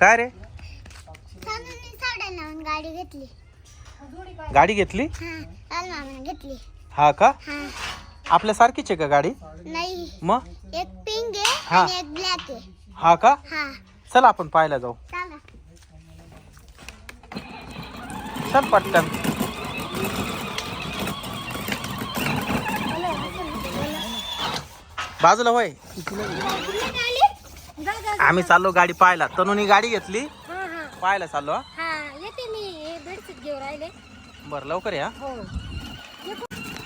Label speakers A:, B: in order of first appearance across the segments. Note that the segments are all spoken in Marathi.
A: काय रे?
B: तनुनी साड्या लावून गाडी घेतली.
A: गाडी घेतली?
B: हा लाल मामाने घेतली.
A: हा का?
B: हा.
A: आपल्या सारखीच आहे का गाडी?
B: नाही.
A: मग?
B: एक पिंक
A: हा.
B: आहे आणि एक ब्लॅक आहे.
A: हा का?
B: हा.
A: चल आपण पाहायला जाऊ.
B: चला.
A: चल पटकन. बाजूला होय. आम्ही चाललो गाडी पाहायला. तनुनी गाडी घेतली.
B: हा हा.
A: पाहायला चाललो हा.
B: हा येते मी. हे बेडशीट घेऊन राहिले.
A: बरं लवकर या.
B: हो.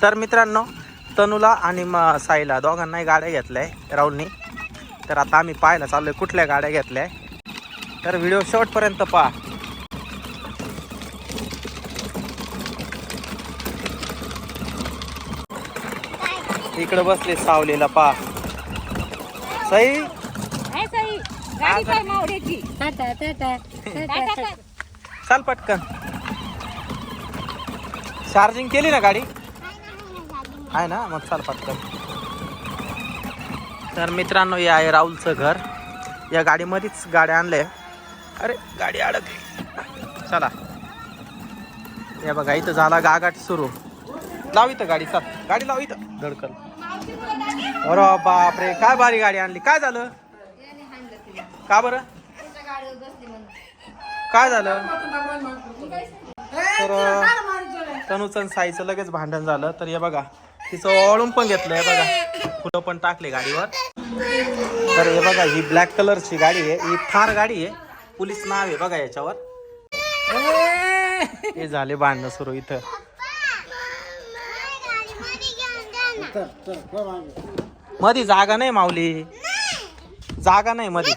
A: तर मित्रांनो तनूला आणि म साईला दोघांनाही गाड्या घेतल्याय राहुलनी. तर आता आम्ही पाहायला चाललोय कुठल्या गाड्या घेतल्या तर व्हिडिओ शेवटपर्यंत पहा. इकडे बसले सावलीला पहा. साई
B: गाडी काय मावड्याची टाटा टाटा टाटा
A: चाल पटकन. चार्जिंग केली ना गाडी? आहे ना? मग चाल पटकन. तर मित्रांनो हे आहे राहुलचं घर. या गाडीमध्येच गाड्या आणल्या. अरे गाडी अडकली चला. या बघा इथं झाला गागाट सुरू. लाव इथं गाडी चल. गाडी लाव इथं. धडकल अरे बापरे काय भारी गाडी आणली. काय झालं? का बरं? काय झालं? तर तनुचं साईचं लगेच भांडण झालं. तर हे बघा तिचं ओळून पण घेतलं हे बघा. फुलं पण टाकले गाडीवर. तर हे बघा ही ब्लॅक कलरची गाडी आहे. ही थार गाडी आहे. पोलीस नाव आहे बघा याच्यावर. हे झाले भांडणं सुरू इथं. मधी जागा नाही माऊली. जागा नाही मधी.